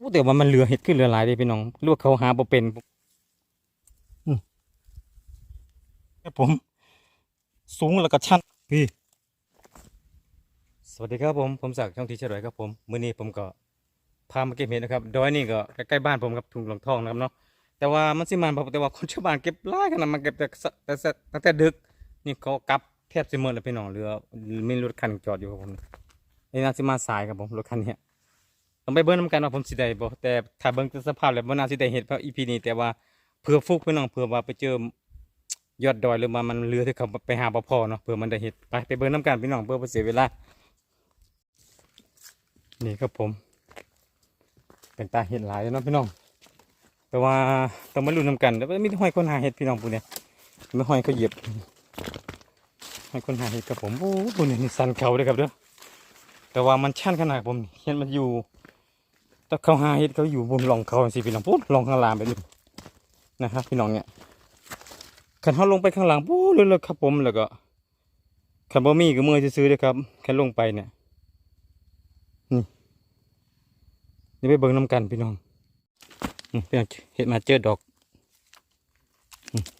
โอ้แต่ว่ามันเหลือเห็ดขึ้นเหลือหลายเลยพี่น้องลวกเขาหาบ่เป็นอืมครับผม สูงแล้วก็ชันพี่ สวัสดีครับผม ผมศักดิ์ช่องทีเฉลยครับผมมื้อนี้ผมก็พามาเก็บเห็ดนะครับดอยนี่ก็ใกล้ๆบ้านผมครับทุ่งหลงทองนะครับเนาะแต่ว่ามันสิมันแต่ว่าคนชาวบ้านเก็บหลายขนาดมันเก็บแต่สะแต่สะตั้งแต่ดึก นี่เขากลับแทบจะหมดแล้วพี่น้องเหลือมีรถคันจอดอยู่ครับผมนี่น่าสิมาสายครับผมรถคันเนี้ย ต้องไปเบิ้งน้ำกันว่าผมสิได้บ่แต่ถ้าเบิ้งสภาพแล้วบ่น่าสิได้เห็ดเพราะอีพีนี้แต่ว่าเผื่อฟุกพี่น้องเผื่อว่าไปเจอยอดดอยหรือว่ามันเรือที่เขาไปหาบ่พอเนาะเผื่อมันได้เห็ดไปไปเบิ้งน้ำกันพี่น้องเพื่อบ่เสียเวลานี่ครับผม เป็นตาเห็ดหลายเนาะพี่น้อง แต่ว่าต้องมาลุ้นนำกันแล้วไมีห้อยคนหาเห็ดพี่น้องปุ่นเนี่ยไม่ห้อยเขาเหยียบให้คนหาเห็ดกับผมโอ้โหปุ่นนี่สันเขาเลยครับเด้อแต่ว่ามันชันขนาดผมเห็นมันอยู่ แต่เขาหาเห็ดเขาอยู่บนหลองเขาสิพี่น้องปุ๊บหลองข้างล่างไปดูนะครับพี่น้องเนี่ยขันเขาลงไปข้างล่างปุ๊บเลยๆครับผมแล้วก็ขันบ่มีก็มือจะซื้อๆเลยครับแค่ลงไปเนี่ยนี่นี่ไปเบิ่งน้ำกันพี่น้องพี่น้องเห็ดมาเจอดอก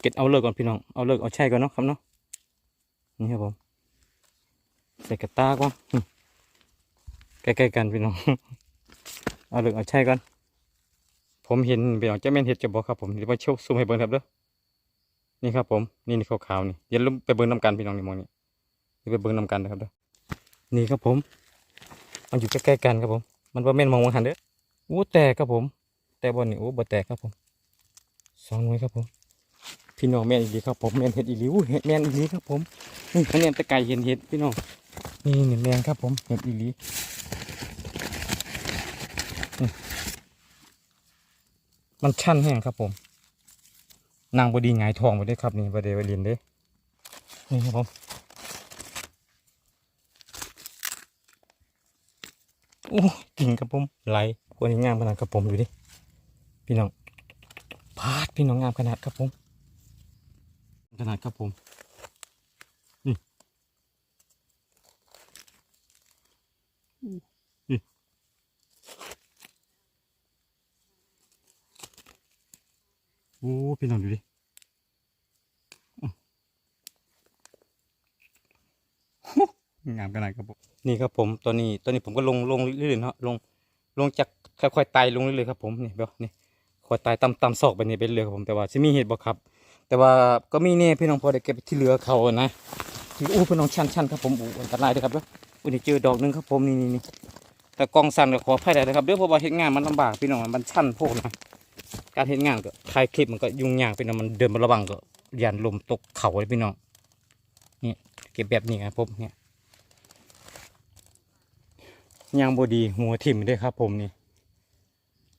เก็บเอาเลิกก่อนพี่น้องเอาเลิกเอาใช่ก่อนเนาะครับเนาะนี่ครับผมใส่กระตาก่อนใกล้ๆกันพี่น้อง เอาเลิกเอาใช่ก่อนผมเห็นพี่น้องจะแม่นเห็ดจะบอกครับผมเดี๋ยวมาโชว์ซูมให้เบิ่งครับเด้อนี่ครับผมนี่นี่ขาวๆนี่เดี๋ยวลงไปเบิ่งน้ำกันพี่น้องนี่มองนี่เดี๋ยวไปเบิ่งน้ำกันนะครับเด้อนี่ครับผมมันอยู่ใกล้ๆกันครับผม มันว่าแม่นมองว่าหันเด้ออู้แตกครับผม แต่บนนี่โอ้บ่แตกครับผมสองหน่วยครับผมพี่น้องแม่นอีหลีครับผมแม่นเห็ดอีหลีอู้เห็ดแม่นอีหลีครับผมนี่คะแนตะไก่เห็นเห็ดพี่น้องนี่นี่แมงครับผมเห็ดอีหลี มันชันแห้งครับผม นางบดีหงายทองไปด้วยครับนี่บดีบดีนเด้นี่ครับผมโอ้กิ่งครับผมไหลคนนี้งามขนาดครับผมอยู่ดิพี่น้องพาดพี่น้องงามขนาดครับผมขนาดครับผม โอ้พี่น้องดูดิงามขนาดครับผมนี่ครับผมตอนนี้ตอนนี้ผมก็ลงลงเรื่อยๆเนาะลงลงจากค่อยๆไต่ลงเรื่อยๆครับผมนี่เบลนี่ค่อยไต่ต่ำต่ำซอกไปนี่เป็นเรือครับผมแต่ว่าจะมีเหตุบ่ครับ แต่ว่าก็มีเนี่ยพี่น้องพอได้เก็บที่เหลือเขานะที่อู้พี่น้องชันชันครับผมอู้อันตรายเลยครับเด้ออู้นี่เจอดอกหนึงครับผมนี่นี่แต่กองสั่นก็ขออภัยได้นะครับเด้อเพราะว่าเฮ็ดงานมันลำบากพี่น้องมันชันโพดนะ การเฮ็ดงานก็ถ่ายคลิปมันก็ยุ่งยากพี่น้องมันเดินมาระวังก็ยันลมตกเข่าเลยพี่น้องนี่เก็บแบบนี้ครับผมเนี่ยยางบดีหัวทิ่มด้วยครับ ผมนี่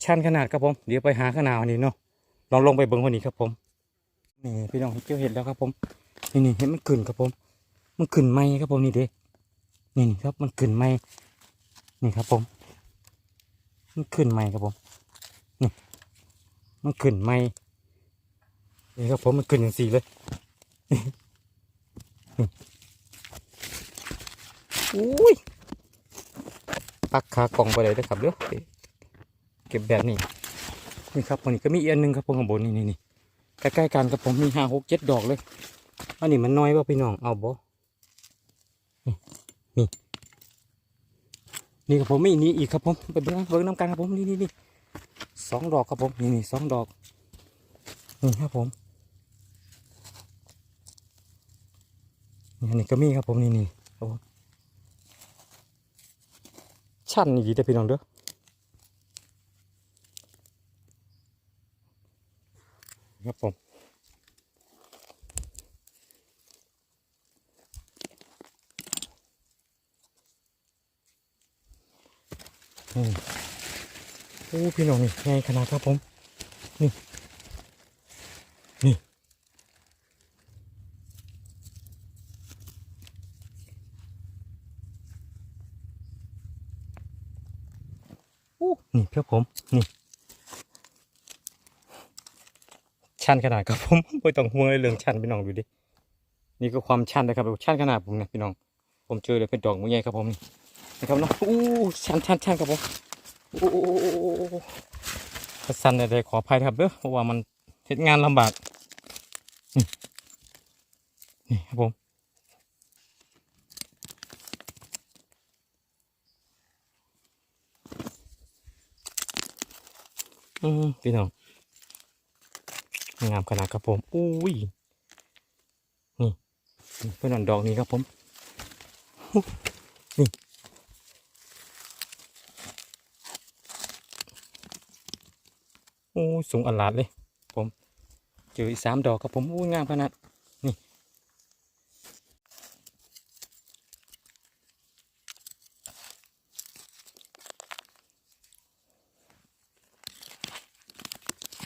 ชันขนาดครับผม เดี๋ยวไปหาขนาวันนี้เนาะลองลงไปเบิ่งวันนี้ครับผมนี่พี่น้องเกี่ยวเห็ดแล้วครับผมนี่นี่เห็ดมันขึ้นครับผม มันขึ้นไหมครับผมนี่เด้นี่นี่ครับมันขึ้นไหมนี่ครับผม มันขึ้นไหมครับผม มันขึ้นไหมนี่ครับผมมันขึ้นอย่างสี่เลยนี่อุ้ยปักขากล่องไปเลยนะครับเด้อเก็บแบบนี้นี่ครับวันนี้ก็มีอีกอันหนึงครับผมข้างบนนี่นี่นี่ใกล้ๆกันกับผมมีห้าหกเจ็ดดอกเลยอันนี้มันน้อยว่าพี่น้องเอาบ่นี่นี่นี่ครับผมมีนี่อีกครับผมไปเบิ้งเบิ้งน้ำกันครับผมนี่นี่นี่ สองดอกครับผมนี่นี่สองดอกนี่ครับผมนี่อันนี้ก็มีครับผมนี่นี่ครับผมชันนี่ดีแต่พี่น้องเด้อครับผมอืม โอ้พี่น้องนี่ไงขนาดครับผม นี่ นี่ โอ้ นี่เพื่อผม นี่ ชันขนาดครับผมไม่ต้องห่วงเลยเรื่องชันพี่น้องดูดิ นี่ก็ความชันนะครับชันขนาดผมเนี่ยพี่น้อง ผมเจอเลยเป็นดอกมือใหญ่ครับผมนี่นะครับเนาะ อู้ชันชันชันครับผม โอ้โอ้โอ้โอ้โอ้โอ้กระสันใดๆขออภัยครับเด้อเพราะว่ามันเฮ็ดงานลำบากนี่ครับผมอืมพี่น้องงามขนาดครับผมอุ้ยนี่เพื่อนอนดอกนี้ครับผมนี่ อ้สูงอันลาดเลย ผมเจออีกสามดอกครับผมอู้งามขนาดนี่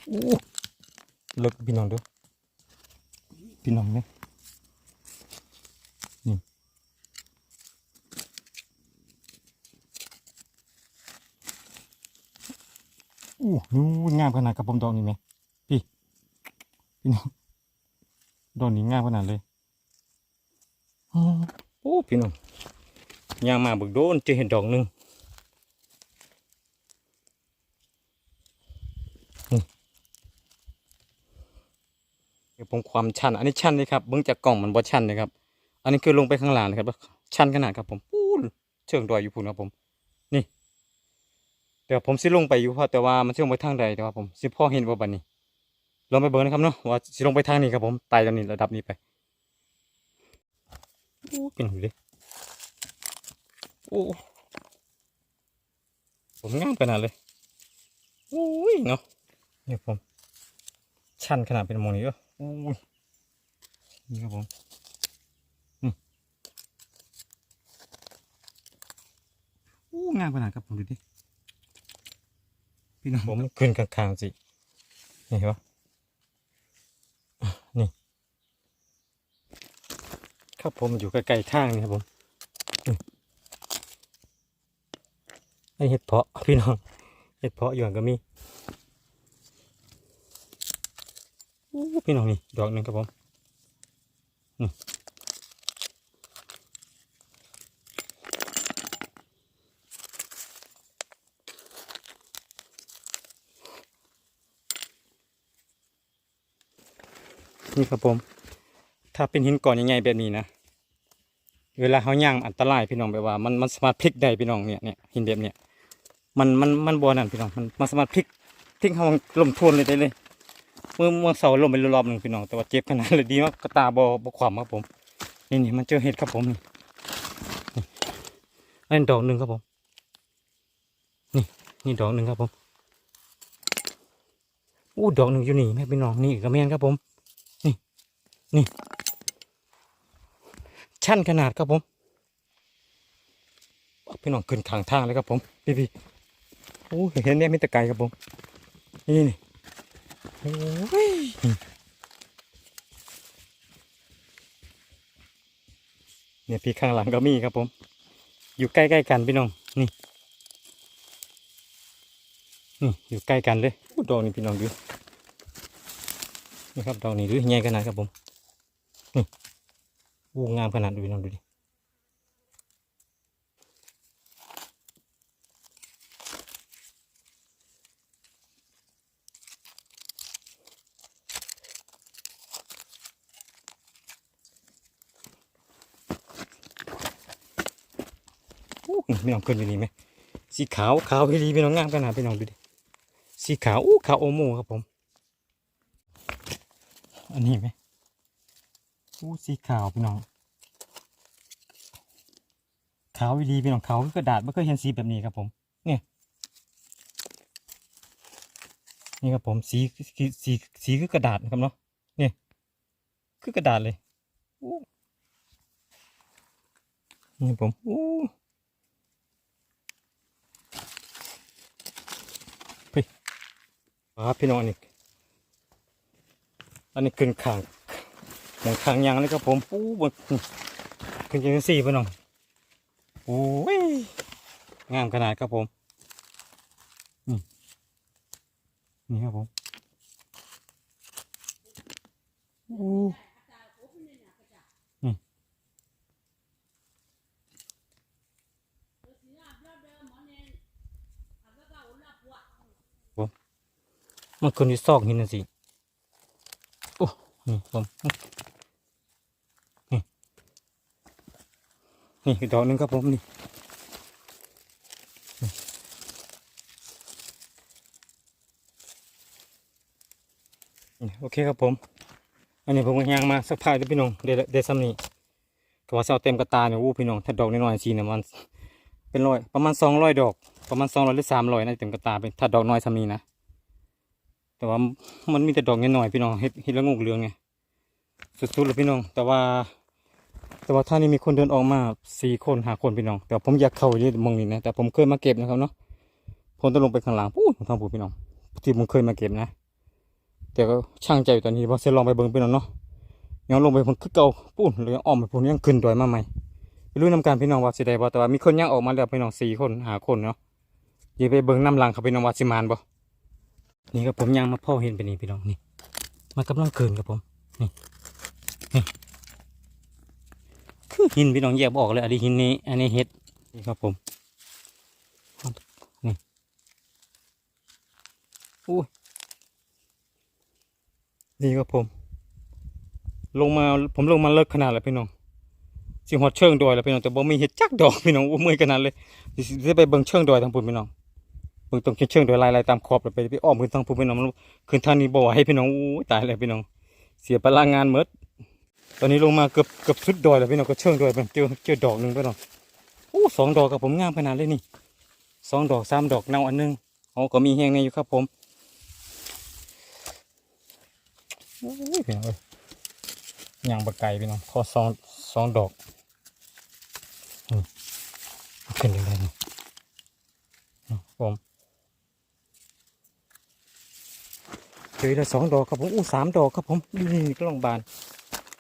อู้เลิกพี่น้องดูพี่น้องเนี่ยนี่ อู้หูงามขนาดกับผมดอกนี้ไหมพี่พี่น้องดอกนี้งามขนาดเลยโอ้พี่น้องยางมาบึกโดนจะเห็นดอกหนึ่งนี่เดี๋ยวผมความชัน อันนี้ชันเลยครับเบื้องจากกล่องมันบ่ชันเลยครับ อันนี้คือลงไปข้างล่างนะครับ ชันขนาดครับผมปูนเชิงดอยอยู่พูนครับผม เดี๋ยวผมสิลงไปอยู่เพราะแต่ว่ามันสิลงไปทางใดแต่ว่าผมสิพ่อเห็นว่าบัดนี้ลองไปเบิ่งนะครับเนาะว่าสิลงไปทางนี้ครับผมไต่จากนี้ระดับนี้ไปโอ้เป็นหูเลยโอ้ผมงามขนาดเลยโอ้ยเนาะเนี่ยผม ชันขนาดเป็นมงนี้ก็โอ้ยนี่ครับผมนี่โอ้งามขนาดครับผมดูดิ พี่น้องผมขึ้นกลางๆสินี่เห็นปะนี่ ครับผมอยู่ใกล้ๆทางนี่ครับผมอืมไอเห็ดเพาะพี่น้องเห็ดเพาะอยู่ก็มีพี่น้องนี่ดอกหนึ่งครับผมอื นี่ครับผม ถ้าเป็นหินก้อนใหญ่ๆแบบนี้นะ เวลาเขาย่างอันตรายพี่น้องแบบว่า มันมันสามารถพลิกได้พี่น้องเนี่ยเนี่ยหินแบบเนี้ยมันมันมันบัวนั่นพี่น้องมันมันสามารถพลิกพลิกเขาลมทวนเลยได้เลย เมื่อเมื่อเสาลมไปรอบหนึ่งพี่น้องแต่ว่าเจ็บขนาดเลยดีมากกระตาบอบความครับผมนี่นี่มันเจอเห็ดครับผมนี่นี่อันนี้ดอกหนึ่งครับผม นี่นี่ดอกหนึ่งครับผมอู้ดอกหนึ่งอยู่นี่แม่พี่น้องนี่กระเมียนครับผม นี่ ชั้นขนาดครับผมพี่น้องขึ้นขางทางเลยครับผมพี่พี่โอ้เห็นเนี่ยมิตรไก่ครับผม นี่นี่โอ้ยเนี่ยพี่ข้างหลังก็มีครับผม อยู่ใกล้ๆกันพี่น้องนี่นี่อยู่ใกล้กันเลยดอกนี่พี่น้องดูนี่ครับดอกนี่ดูใหญ่ขนาดครับผม วูงามขนาดดูน้องดูดิโอ้พี่น้องเกินอยู่นี่ไหมสีขาวขาวพี่ดีพี่น้องงามขนาดพี่น้องดูดิสีขาวอู้ขาวโอโมครับผม อันนี้ไหม อู้สีขาวพี่น้องขาวดีพี่น้องขาวคือกระดาษไม่เคยเห็นสีแบบนี้ครับผมเนี่ยนี่ครับผมสีสีสีคือกระดาษนะครับเนาะเนี่ยคือกระดาษเลยนี่ผมอู้พี่ครับพี่น้องอันนี้อันนี้ขึ้นขาง มองทางยางเลยครับผมปูบนขึ้นจังสี่พี่น้องโอ้ยงามขนาดครับผมนี่นี่ครับผมโอ้นี่มันขึ้นที่ซอกหินน่ะสิโอ้นี่ผม นี่ดอกหนึงครับผมนี่โอเคครับผม อันนี้ผมก็ย่างมาสักพักเดี๋ยพี่น้องเดี๋ยวเดี๋ยวซ้ำนี้ก็ว่าเอาเต็มกระตาเนี่ยวู้พี่น้องถ้าดอกน้อยๆสีเนี่ยมันเป็นร้อยประมาณสองร้อยดอก ประมาณสองร้อยหรือสามร้อยนะเต็มกระตาเป็นถ้าดอกน้อยซ้ำนีนะแต่ว่ามันมีแต่ดอกน้อยๆพี่น้องเห็ดเห็ดละงกเหลืองไงสุดๆเลยพี่น้อง แต่ว่า แต่ว่าท่านี้มีคนเดินออกมาสี่คนหาคนพี่น้อง แต่ผมอยากเข้าที่มองนี้นะ แต่ผมเคยมาเก็บนะครับเนาะผมต้องลงไปข้างหลังปู้ทางปูพี่น้อง ที่ผมเคยมาเก็บนะ แต่ก็ช่างใจอยู่ตอนนี้ว่าจะลองไปเบิ่งพี่น้องเนาะยังลงไปผมคือเก่าปู้เลยอ้อมไปผมยังขึ้นดอยมาใหม่ไม่รู้นำการพี่น้องว่าสิได้บ่แต่ว่ามีคนยังออกมาแล้วพี่น้องสี่คนหาคนเนาะยีไปเบิ่งน้ำหลังครับพี่น้องว่าสิมานบ่นี่ครับผมย่างมาพ่อเห็นไปนี่พี่น้องนี่มากำลังเกินครับผมนี่นี่ หินพี่น้องแยกบออกเลยอันนี้หินนี้ อันนี้เห็ดนี่ครับผมนี่อู้ยนี่ครับผม ลงมาผมลงมาเลิกขนาดแล้วพี่น้องสิหอดเชิงดอยแล้วพี่น้องแต่บ่มีเห็ดจักดอกพี่น้องอู้มือยขนาดเลยสิสิไปเบิ่งเชิงดอยทางปุ่นพี่น้องเบิ่งตรงเชิงๆโดยลายลายตามขอบแล้วไปไปอ้อมขึ้นทางภูพี่น้องขึ้นทางนี้บ่ไหวพี่น้องอู้ตายแล้วพี่น้อง เสียพลังงานหมด ตอนนี้ลงมาเกือบเกือบสุดดอยแล้วพี่น้องก็เชิงดอยเป็นเจอเจอดอกหนึ่งพี่น้องอู้สองดอกกับผมงามขนาดเลยนี่สองดอกสามดอกเน่าอันหนึงอ๋อก็มีแห้งในอยู่ครับผมอู้ยพี่น้องเอ้ยย่างบะไก่พี่น้องขอสองสองดอกอืมเอาขึ้นยังไงนี่อืมผมเจอได้สองดอกครับผมอู้สามดอกครับผมนี่นี่ก็ลองบาน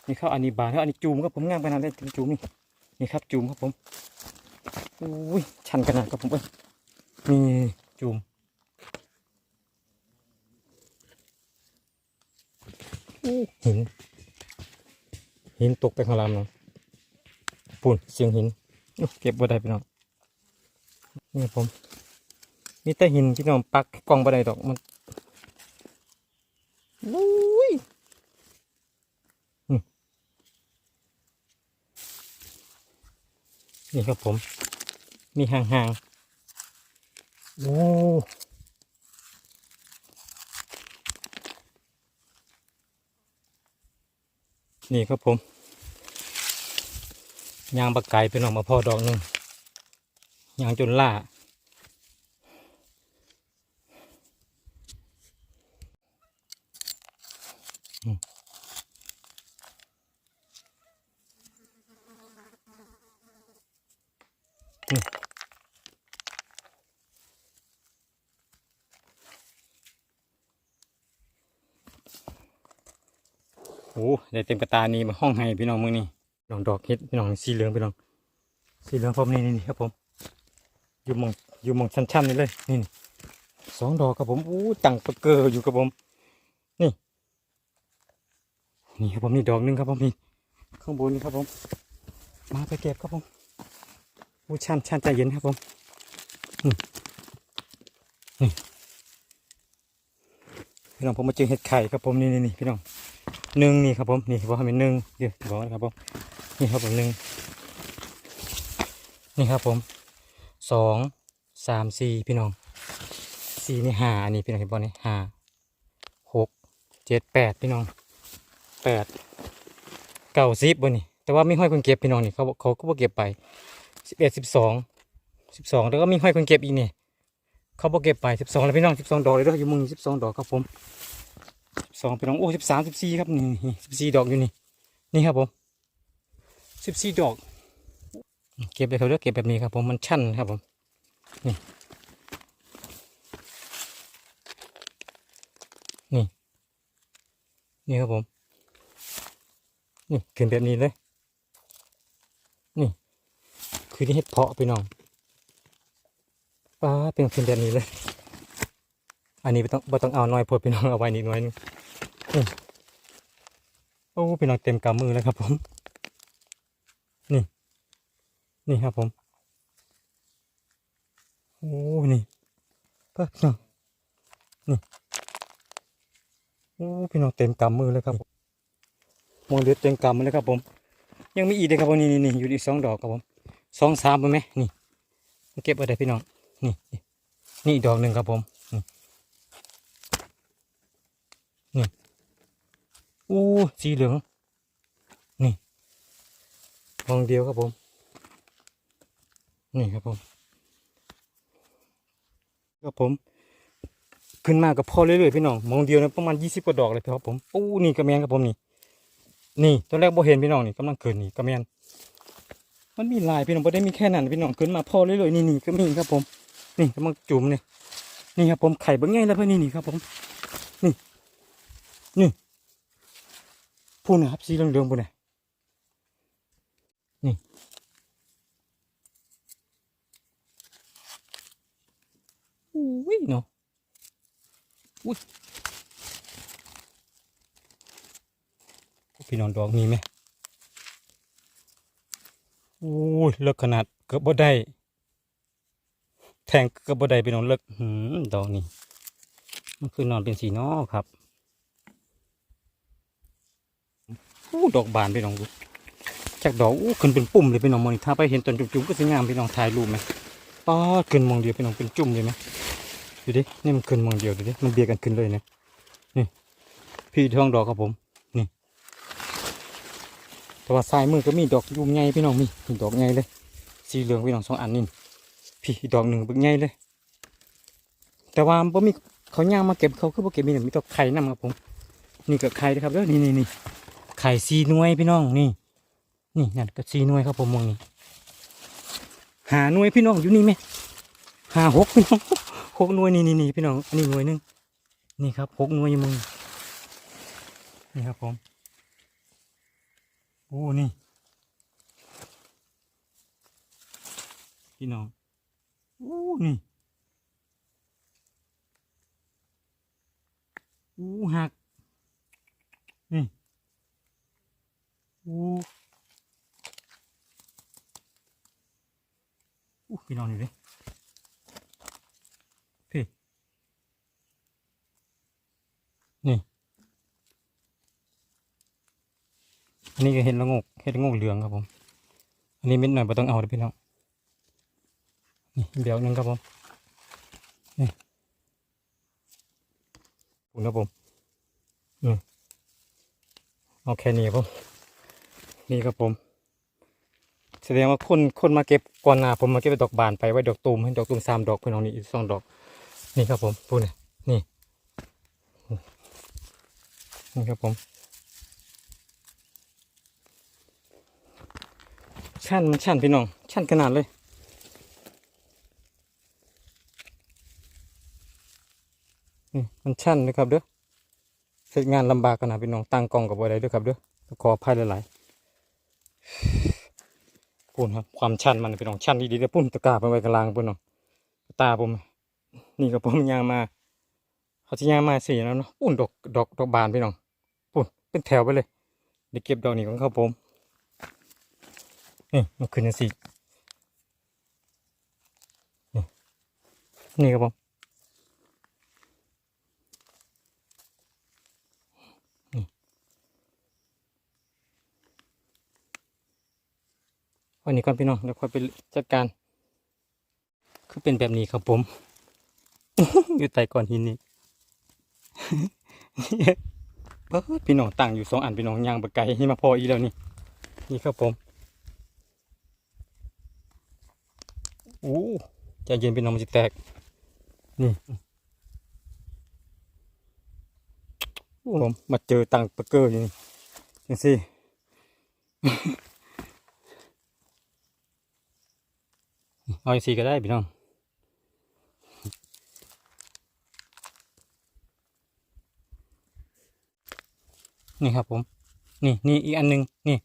นี่ครับอันนี้บานครับอันนี้จูมครับผมงามขนาดนี้จูมนี่นี่ครับจูมครับผมอุ้ยชันขนาดครับผมเอ้ยนี่จูมหินหินตกไปข้างล่างเนะปุ่นเสียงหินเก็บบ่ได้พี่น้องนี่ครับผมมีแต่หินพี่น้องปักกล้องบ่ได้ดอกมันอุ้ยอืม นี่ครับผม มีห่างๆ โอ้นี่ครับผมยางบักไก่เป็นออกมาพอดอกหนึ่งยางจนล่า โอ้ได้เต็มกระตานี่มาห้องให้พี่น้องมึงนี่ดอกดอกเฮ็ดพี่น้องสีเหลืองพี่น้องสีเหลืองผมนี่นี่นี่ครับผมอยู่มองอยู่มองชั้นๆนี่เลยนี่สองดอกครับผมอู้ตังปะเกออยู่ครับผม นี่ นี่ครับผมนี่ดอกหนึงครับผมนี่ข้างบนนี่ครับผม มาไปเก็บครับผมอู้ชันชันใจเย็นครับผมนี่นี่พี่น้องผมมาเจอเห็ดไข่ครับผมนี่นี่พี่น้อง หนึ่งนี่ครับผมนี่บอกให้เป็นหนึ่งเดี๋ยวบอกนะครับผมนี่ครับผมหนึ่งนี่ครับผมสองสามสี่พี่น้องสี่นี่ห้าอันนี้พี่น้องเห็นบอลนี่ห้าหกเจ็ดแปดพี่น้องแปดเก้าสิบบนนี่แต่ว่าไม่ห้อยคนเก็บพี่น้องนี่เขาเขาก็บ่เก็บไปสิบเอ็ดสิบสองสิบสองแล้วก็มีห้อยคนเก็บอีกนี่เขาบ่เก็บไปสิบสองแล้วพี่น้องสิบสองดอกเลยด้วยอยู่มึงสิบสองดอกครับผม สองพี่น้องโอ้สิบสามสิบสี่ครับนี่สิบสี่ดอกอยู่นี่นี่ครับผมสิบสี่ดอก เก็บเลยเขาเลือกเก็บแบบนี้ครับผมมันชั่นครับผมนี่นี่นี่ครับผมนี่ขึ้นแบบนี้เลยนี่คือที่เห็ดเพาะพี่น้องป้าเป็นขึ้นแบบนี้เลย อันนี้ไม่ต้องไ่ต้องเอาน้อยพดพี่น้องเอาไว้นิดหน่อยนึงโอ้พี่น้องเต็มกำมือแล้วครับผม นี่ นี่ครับผมโอ้นี่พี่น้องนี่โอ้พี่น้องเต็มกำมือเลยครับมองเลือดเต็มกำมือเลยครับผม ยังมีอีกเลยครับผมนี่นี่นี่อยู่อีกสองดอกครับผมสองสามเป็นไหมนี่เก็บไว้ได้พี่น้องนี่นี่นี่อีกดอกหนึ่งครับผม นี่โอ้สีเหลือง นี่มองเดียวครับผม นี่ครับผมครับผม ขึ้นมากับพ่อเรื่อยๆพี่น้องมองเดียวนะประมาณยี่สิบกว่าดอกเลยครับผมโอ้นี่กระแมนครับผมนี่นี่ตอนแรกบ่เห็นพี่น้องนี่กำลังเกินนี่กระแมนมันมีหลายพี่น้องบ่ได้มีแค่นั้นพี่น้องขึ้นมาพ่อเรื่อยๆนี่นี่ก็มีครับผม นี่กำลังจุ่มนี่นี่ครับผมไข่เบิ่งไงแล้วเพื่อนนี่นี่ครับผม นี่พูนะครับสีเหลืองๆพูนะนี่ อุ้ยเนาะอุ้ยพี่น้องดอกมีไหมอุ้ยเลิกขนาดเกือบบ่ได้ แทงเกือบบ่ได้พี่น้องเลิกหืมดอกนี้มันคือนอนเป็นสีนอครับ อู้ดอกบานพี่น้องดูจากดอกอู้ขึ้นเป็นปุ่มเลยพี่น้องมองนี่ถ้าไปเห็นตอนจุ่มๆก็สวยงามพี่น้องถ่ายรูปไหมป้าดขึ้นมองเดียวพี่น้องเป็นจุ่มเลยไหมดูดินี่มันขึ้นมองเดียวดูดิมันเบียดกันขึ้นเลยเนี่ยนี่พี่ทองดอกครับผมนี่แต่ว่าซ้ายมือก็มีดอกยูมใหญ่พี่น้องมีดอกใหญ่เลย สีเหลืองพี่น้องสองอันนี่พี่ดอกหนึ่งบึกใหญ่เลย แต่ว่าบ่มีเขาย่างมาเก็บเขาคือบ่เก็บมีแต่มีแตัวไข่นำครับผมนี่ก็ไข่นะครับเด้อนี่นี่นี่ ข่สีนวยพี่น้องนี่ นี่นั่นก็สีนวยครับผมมองนี่หาหน่วยพี่น้องอยู่นี่ไหมหาหกพี่น้องหกหน่วยนี่นี่นี่พี่น้องอันนี้หน่วยนึงนี่ครับหกหน่วยอยู่มึงนี่ครับผมโอ้นี่พี่น้องโอ้นี่โอ้หักนี่ อ้โอ้พี่น้องนี่เลยพี่ นี่ อันนี้ก็เห็ดละงกเห็ดละงกเหลืองครับผม อันนี้เม็ดหน่อยไม่ต้องเอาเด้อพี่น้อง นี่เดี๋ยวนึงครับผม นี่ปุ่นครับผม อืมเอาแค่นี้ครับผม นี่ครับผม แสดงว่าคนคนมาเก็บก่อนหน้าผมมาเก็บดอกบานไปไว้ดอกตูมให้ดอกตูมสามดอกพี่น้องนี่อีกสองดอก นี่ครับผมพูดเลยนี่นี่ครับผมชันมันชันพี่น้องชันขนาดเลยนี่มันชันนะครับเด้อเสร็จงานลำบากขนาดพี่น้องตั้งกองกับอะไรด้วยครับเด้อขออภัยหลายๆ ปุ่นครับความชันมันพี่น้องชันดีๆเด้อปุ่นตะกร้าไปไว้กลางปุ่นน้องตาผม นี่ก็ผมยางมาเขาจะยางมาสีแล้วเนาะปุ่นดอกดอกดอกบานพี่น้องปุ่นเป็นแถวไปเลยเดี๋ยวเก็บดอกนี้ของเขาผมนี่มันขึ้นสีนี่นี่ครับผม วันนี้ก่อนพี่น้องเดี๋ยวค่อยไปจัดการ คือเป็นแบบนี้ครับผม อยู่ใต้ก้อนหินนี่เปิดพี่น้องตั้งอยู่สองอันพี่น้องยางบะไก่ให้มาพออีแล้วนี่ นี่ครับผมโอ้ใจเย็นพี่น้องมันจะแตก นี่ผมมาเจอตังเปเกอร์อยู่นี่ยังสิ เอาอย่างสีก็ได้พี่น้องนี่ครับผม นี่นี่อีกอันหนึงนี่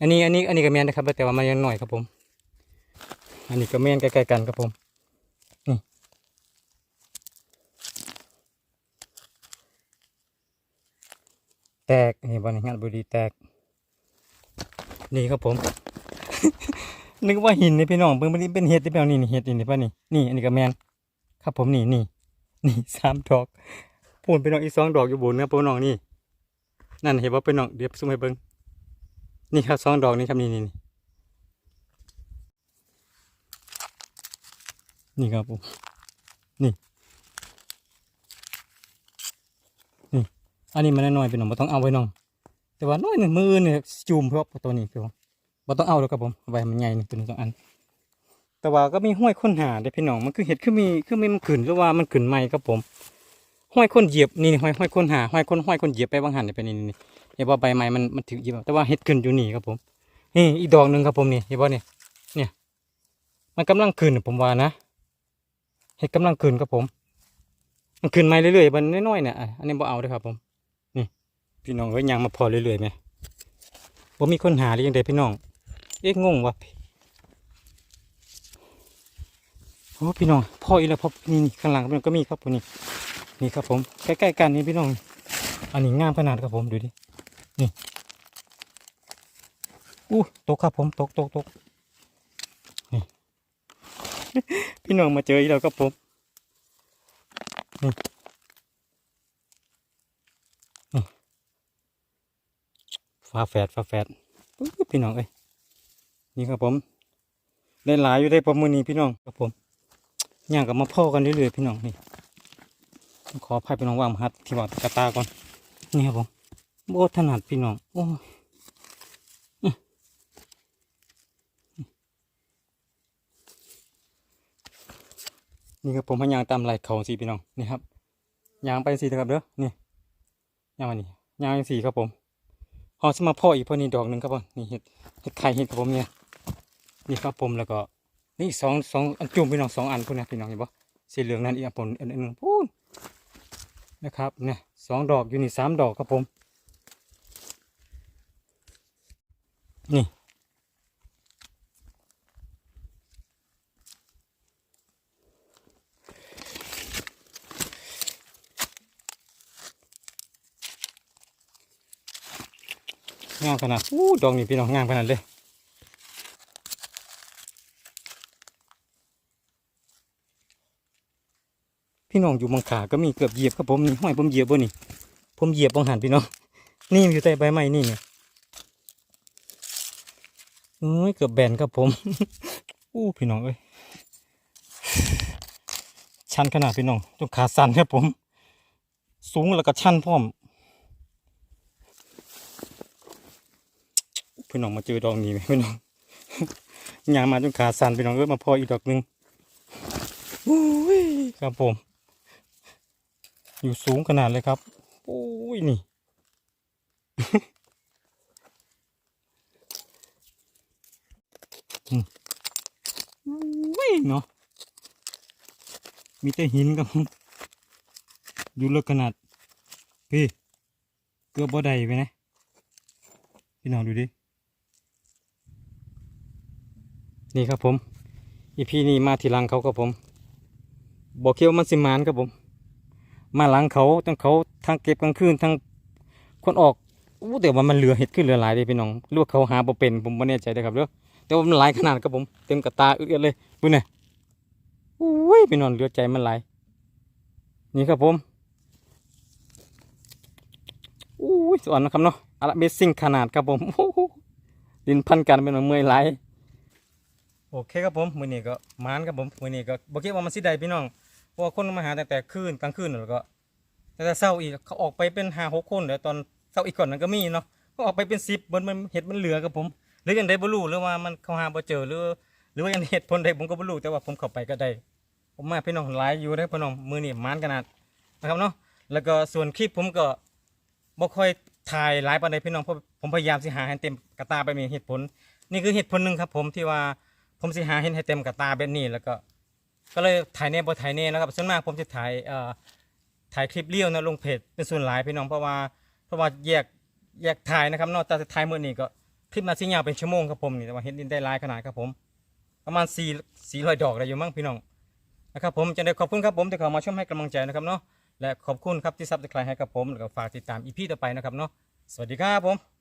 อันนี้อันนี้อันนี้ก็แมนนะครับ แต่ว่ามันยังหน่อยครับผม อันนี้ก็แมนใกล้ๆกันครับผมนี่แตกนี่บอลงานบุรีแตก นี่ครับผม นึกว่าหินนี่พี่น้องเบิ่งมันเป็นเห็ดที่เปล่านี่นี่เห็ดนี่นี่ป่ะนี่นี่อันนี้ก็แมนครับผมนี่นี่นี่สามดอกพูนพี่น้องอีสองดอกอยู่บนเนื้อพี่น้องนี่นั่นเห็นว่าพี่น้องเดี๋ยวซูมให้เบิ่งนี่ครับสองดอกนี่ครับนี่นี่นี่นี่ครับผมนี่นี่อันนี้มันน้อยๆพี่น้องไม่ต้องเอาไว้น้อง แต่ว่าน้อยหนึ่งมือเนี่ยจูมเพราะตัวนี้พี่น้อง บ่ต้องเอาแล้วครับผมไว้ให้มันใหญ่หนึ่งตัวนี้สองอัน แต่ว่าก็มีห้วยค้นหาได้พี่น้องมันคือเห็ดคือมีคือมีมันขึ้นหรือว่ามันขึ้นใหม่ครับผมห้อยค้นเหยียบนี่ห้อยห้อยค้นหาห้อยค้นห้อยค้นเหยียบไปบางหันเป็นนี่นี่เห็นว่าใบไม้มันมันถึงเหยียบแต่ว่าเห็ดขึ้นอยู่นี่ครับผมนี่อีกดอกหนึ่งครับผมนี่เห็นว่าเนี่ยเนี่ย มันกำลังขึ้นผมว่านะเห็ดกำลังขึ้นครับผม มันขึ้นมาเรื่อยๆมันน้อยๆเนี่ยอันนี้บ่เอาเด้วยครับผม นี่ พี่น้องเอ้ยยังมาพอเรื่อยๆไหมผมมีค้นหาหรือยังไงพี่น้อง เอ๊ะงงวะโอ้พี่น้องพ่ออีแล้วพ่อนี่นี่ข้างหลังมันก็มีครับผมนี่นี่ครับผมใกล้ๆกันนี่พี่น้อง อันนี้งามขนาดครับผมดูดินี่อู้ตกครับผมตกตกตกนี่พี่น้องมาเจออีแล้วครับผมนี่นี่ฟ้าแฝดฟ้าแฝดพี่น้องเอ้ย นี่ครับผมได้หลายอยู่ได้ประมือนี้พี่น้องครับผมย่างกับมาพ่อกันเรื่อยๆพี่น้องนี่ขออภัยพี่น้องว่างมาฮัดที่ว่ากระตาก่อนนี่ครับผมโบถนัดพี่น้องโอ้ยนี่ครับผมพยางตามไหลเขาสิพี่น้องนี่ครับยางไปสินะครับเด้อนี่ยางมานี่ยางสีครับผมหอสมาพ่ออีกพอนี่ดอกหนึ่งครับผมนี่เห็ดเห็ดไข่เห็ดครับผมเนี่ย นี่ครับผมแล้วก็ นี่สองสองอันจุ่มพี่น้องสองอันพวกนี้พี่น้องเห็นปะสีเหลืองนั่นอีกอันผลอันหนึงพูนนะครับเนี่ยสองดอกอยู่นี่สามดอกครับผม นี่งามขนาดอู้ดอกนี่พี่น้องงามขนาดเลย พี่น้องอยู่บางขาก็มีเกือบเหยียบครับผมนี่ห้อยผมเหยียบบ่นี่ ผมเหยียบบางหันพี่น้องนี่มันอยู่ใต้ใบไม้นี่เนี่ยเอ้ยเกือบแบนครับผมอู้พี่น้องเอ้ยชันขนาดพี่น้องจนขาสั่นครับผม สูงแล้วก็ชันพร้อมพี่น้องมาเจอดอกนี้ไหมพี่น้องยางมาจนขาสั่นพี่น้องเอ้ยมาพออีกดอกหนึ่งอุ้ครับผม อยู่สูงขนาดเลยครับ โอ้ยนี่โอ้ยเนาะมีแต่หินครับผมอยู่เลกขนาด พี่ เกือบบ่ได้ไปนะ พี่น้องดูดิ นี่ครับผม อีพีนี้มาทีหลังเขาครับผม บอกเคียวมันสิมานครับผม มาหลังเขาทั้งเขาทางเก็บกลางคืนทางคนออกอู้แต่ว่ามันเหลือเห็ดขึ้นเหลือหลายเลยพี่น้องหรือว่าเขาหาบ่เป็นผมไม่แน่ใจเลยครับเด้อแต่ว่ามันหลายขนาดครับผมเต็มกระตาอึดอัดเลยดูเนี่ยอุ้ยพี่น้องเหลือใจมันหลายนี่ครับผมอุ้ยสวนนะครับเนาะอะละเบสซิ่งขนาดครับผมดินพันกันเป็นเมื่อยหลายโอเคครับผมมือนี้ก็มานครับผมมือนี้ก็บอกเคีว่ามันสิได้พี่น้อง เพราะว่าคนมาหาแต่แต่คืนกลางคืนแล้วก็แต่แต่เช้าอีกเขาออกไปเป็นห้าหกคนเดี๋ยวตอนเช้าอีกก่อนนั้นก็มีเนาะก็ออกไปเป็นสิบมันมันเห็ดมันเหลือกับผมหรือยังได้บรูหรือว่ามันเขาหาบ่เจอหรือ หรือว่ายังเหตุผลใดผมก็บ่รู้แต่ว่าผมเข้าไปก็ได้ ผมมาพี่น้องหลายอยู่ได้พี่น้องมือนี่มานขนาดนะครับเนาะแล้วก็ส่วนคลิปผมก็บ่ค่อยถ่ายหลายปานใดพี่น้องเพราะผมพยายามสิหาให้เต็มกระตาไปมีเหตุผล นี่คือเหตุผลหนึ่งครับ ผมที่ว่าผมสิหาเห็นให้เต็มกระตาแบบนี้แล้วก็ ก็เลยถ่ายเน่บ่ถ่ายเน่นะครับส่วนมากผมจะถ่ายเอ่อถ่ายคลิปเลี้ยวนะลงเพจเป็นส่วนหลายพี่น้องเพราะว่าเพราะว่าแยกแยกถ่ายนะครับนอกจากจะถ่ายมื่อนี้ก็คลิปมาสิยาวเป็นชั่วโมงครับผมนี่แต่ว่าเห็นดินได้หลายขนาดครับผม ประมาณสี่สี่ร้อยดอกอะไรอยู่มั้งพี่น้องนะครับผมจะได้ขอบคุณครับผมที่เข้ามาชมให้กำลังใจนะครับเนาะและขอบคุณครับที่ซับสไครต์ให้กับผมแล้วก็ฝากติดตามอีพีต่อไปนะครับเนาะสวัสดีครับผม